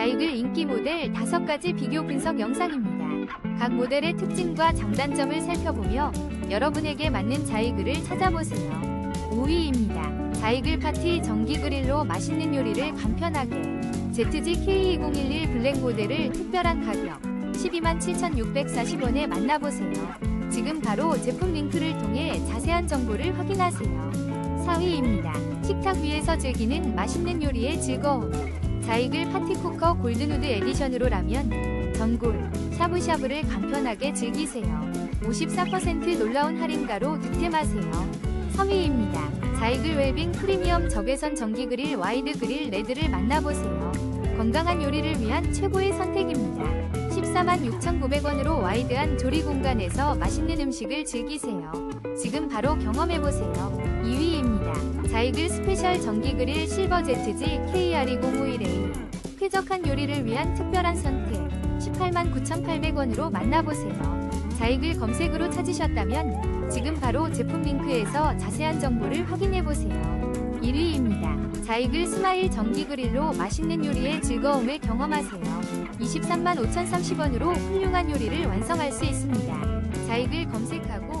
자이글 인기 모델 5가지 비교 분석 영상입니다. 각 모델의 특징과 장단점을 살펴보며 여러분에게 맞는 자이글을 찾아보세요. 5위입니다. 자이글 파티 전기 그릴로 맛있는 요리를 간편하게 ZG K2011 블랙 모델을 특별한 가격 12만 7,640원에 만나보세요. 지금 바로 제품 링크를 통해 자세한 정보를 확인하세요. 4위입니다. 식탁 위에서 즐기는 맛있는 요리의 즐거움. 자이글 파티쿠커 골든우드 에디션으로 라면, 전골, 샤브샤브를 간편하게 즐기세요. 54% 놀라운 할인가로 득템하세요. 3위입니다. 자이글 웰빙 프리미엄 적외선 전기 그릴 와이드 그릴 레드를 만나보세요. 건강한 요리를 위한 최고의 선택입니다. 14만 6,900원으로 와이드한 조리 공간에서 맛있는 음식을 즐기세요. 지금 바로 경험해보세요. 2위입니다. 자이글 스페셜 전기 그릴 실버 ZG KR2051A 쾌적한 요리를 위한 특별한 선택 18만 9,800원으로 만나보세요. 자이글 검색으로 찾으셨다면 지금 바로 제품 링크에서 자세한 정보를 확인해보세요. 1위입니다. 자이글 스마일 전기 그릴로 맛있는 요리의 즐거움을 경험하세요. 23만 5,030원으로 훌륭한 요리를 완성할 수 있습니다. 자이글 검색하고